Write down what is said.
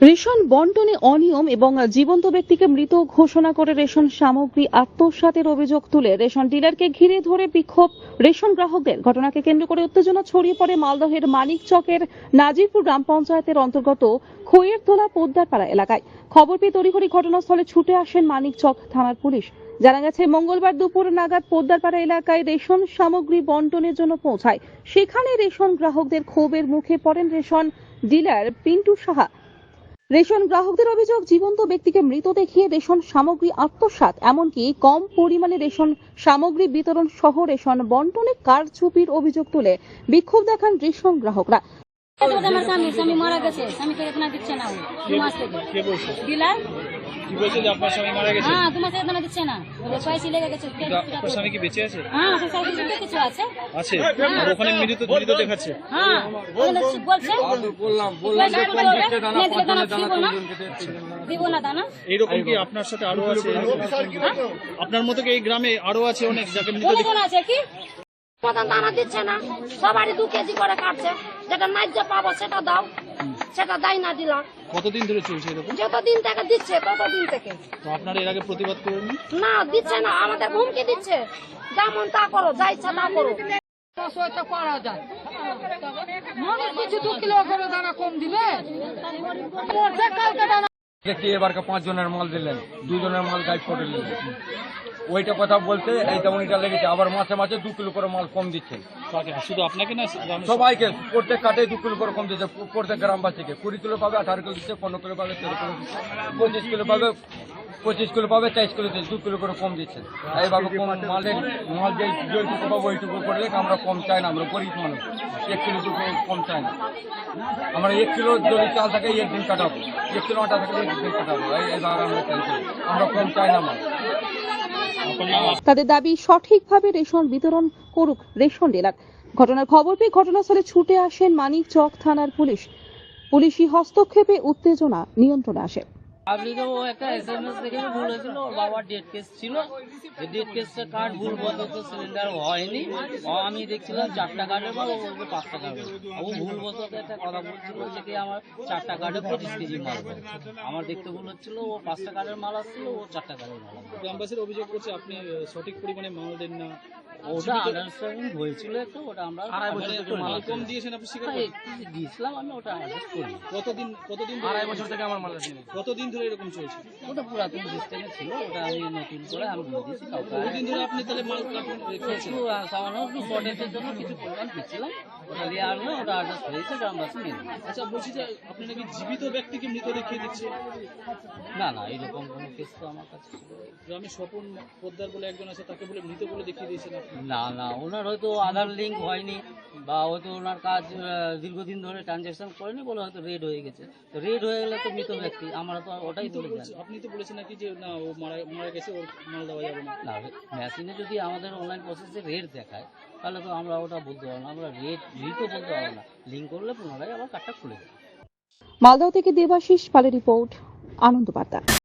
Ration বন্টনে অনিয়ম এবং জীবন্ত ব্যক্তিকে মৃত ঘোষণা করে রেশন সামগ্রী আত্মসাতের অভিযোগ তুলে রেশন ডিলারকে ঘিরে ধরে বিক্ষোভ রেশন গ্রাহকদের। ঘটনাকে কেন্দ্র করে উত্তেজনা ছড়িয়ে পড়ে মালদহের মানিক চকের নাজিরপুর গ্রাম পঞ্চায়েতের অন্তর্গত খৈয়েরতলা পোদ্দারপাড়া এলাকায়। খবর পেয়ে তড়িঘড়ি ঘটনাস্থলে ছুটে আসেন মানিক চক থানার পুলিশ। জানা গেছে, মঙ্গলবার দুপুর নাগাদ পোদ্দারপাড়া এলাকায় রেশন সামগ্রী বন্টনের জন্য পৌঁছায়। সেখানে রেশন গ্রাহকদের ক্ষোভের মুখে পড়েন ration dealer Pintu Saha. Ration গ্রাহকদের অভিযোগ, জীবন্ত ব্যক্তিকে মৃত দেখিয়ে রেশন সামগ্রী আত্মসাত এমনকি কম পরিমাণে রেশন সামগ্রী বিতরণ সহ রেশন বন্টনে কারচুপির অভিযোগ তুলে বিক্ষোভ দেখান রেশন গ্রাহকরা। আমার স্বামী স্বামী মারা গেছে। স্বামীকে এখানে দিচ্ছে না দু মাস থেকে। কে কি বলছে যে আপনার স্বামী মারা গেছে? হ্যাঁ দু মাস এখানে দিচ্ছে না। বলে পয়সা লেগে গেছে আপনার স্বামী কি বেঁচে আছে? হ্যাঁ সে সাইকেল তো কিছু আছে? আছে। আর ওখানে মৃত মৃত দেখাচ্ছে। হ্যাঁ বলছে। বললাম বললাম বলবে, দেখতে দানা দানা পঞ্চান্ন দানা না তিনজনকে দিব না দানা। এইরকম কি আপনার সাথে আরও আছে? আপনার মতো কি এই গ্রামে আরও আছে অনেক যাকে মৃত আছে কি? প্রধান দানা দিচ্ছে না। সবারই দু কেজি করে কাটছে। যেটা ন্যায্য পাবো সেটা দাও। সেটা দেয় না দিলাম। কতদিন ধরে চলছে এরকম? যতদিন থেকে দিচ্ছে ততদিন থেকে। তো আপনারা এর আগে প্রতিবাদ করেননি? না দিচ্ছে না। আমাদের হুমকি দিচ্ছে। যেমন তা করো যা ইচ্ছা তা করো। দেখি এবারকে পাঁচ জনের মাল দিলেন দুজনের মাল গাইড করে নিলেন ওইটা কথা বলতে এই তেমনটা লেগেছে। আবার মাসে মাসে দু কিলো করে মাল কম দিচ্ছে। শুধু আপনাকে না সবাইকে প্রত্যেক কাটে দু কিলো করে কম দিচ্ছে প্রত্যেক গ্রামবাসীকে। কুড়ি কিলো পাবে আঠারো কিলো দিচ্ছে পনেরো কিলো পাবে তেরো কিলো দিচ্ছে পঁচিশ কিলো পাবে পঁচিশ কিলো পাবে তেইশ কিলো দিচ্ছে দু কিলো করে কম দিচ্ছে। এইভাবে কম মালের মাল যেই যেইটুকু পাবো ওইটুকু করে রেখে আমরা কম চাই না আমরা গরিব মানুষ। এক কিলো দু কম চাই না। আমরা এক কিলো যদি চাল থাকে একদিন কাটাবো। এক কিলো আটা থাকলে একদিন কাটাবো। এই এইভাবে আমরা চাইছি আমরা কম চাই না মাল। তাদের দাবি, সঠিকভাবে রেশন বিতরণ করুক রেশন ডিলার। ঘটনার খবর পেয়ে ঘটনাস্থলে ছুটে আসেন মানিক চক থানার পুলিশ। পুলিশি হস্তক্ষেপে উত্তেজনা নিয়ন্ত্রণে আসে। পাবলিকে ও একটা এস এম এস দেখে ভুল হয়েছিল ওর বাবার ডেট কেস ছিল। যে ডেট কেসটা কার্ড ভুল বসত সিলিন্ডার হয়নি। ও আমি দেখছিলাম চারটা কার্ডের মাল ও বলবে পাঁচটা কার্ডের ও ভুল বসত একটা কথা বলছিল যে কি আমার চারটা কার্ডে পঁচিশ কেজি মাল আমার দেখতে ভুল হচ্ছিল ও পাঁচটা কার্ডের মাল আসছিল ও চারটা কার্ডের মাল। গ্রামবাসীর অভিযোগ করছে আপনি সঠিক পরিমাণে মাল দেন না। ওটা আন্ডারস্ট্যান্ডিং হয়েছিল একটু ওটা আমরা মাল কম দিয়েছেন আপনি স্বীকার হ্যাঁ, দিয়েছিলাম আমি ওটা অ্যাডজাস্ট করি কতদিন কতদিন আড়াই বছর থেকে আমার মাল কতদিন ধরে এরকম চলছে? ওটা পুরাতন সিস্টেমে ছিল ওটা আমি নতুন করে আমি দিয়ে দিয়েছি কাউকে ধরে আপনি তাহলে মাল কাটুন রেখেছেন সামান্য একটু শর্টেজের জন্য কিছু পরিমাণ ওটা দিয়ে আনলে ওটা অ্যাডজাস্ট হয়েছে গ্রামবাসী নিয়ে আচ্ছা বলছি যে আপনি নাকি জীবিত ব্যক্তিকে মৃত দেখিয়ে দিচ্ছে না না এরকম কোনো কেস তো আমার কাছে। গ্রামে স্বপন পোদ্দার বলে একজন আছে তাকে বলে মৃত বলে দেখিয়ে দিয়েছেন না না ওনার হয়তো আধার লিঙ্ক হয়নি বা হয়তো ওনার কাজ দীর্ঘদিন ধরে ট্রানজ্যাকশন করেনি বলে হয়তো রেড হয়ে গেছে। তো রেড হয়ে গেলে তো মৃত ব্যক্তি আমরা তো ওটাই জানি আপনি তো বলেছেন নাকি যে না ও মারা মারা গেছে ওর মাল দেওয়া যাবে না। না মেশিনে যদি আমাদের অনলাইন প্রসেসে রেট দেখায় তাহলে তো আমরা ওটা বলতে পারব না। আমরা রেট রিটও বলতে পারব না। লিঙ্ক করলে পুনরায় আবার কার্ডটা খুলে দেবো। মালদহ থেকে দেবাশিস পালের রিপোর্ট আনন্দ বার্তা।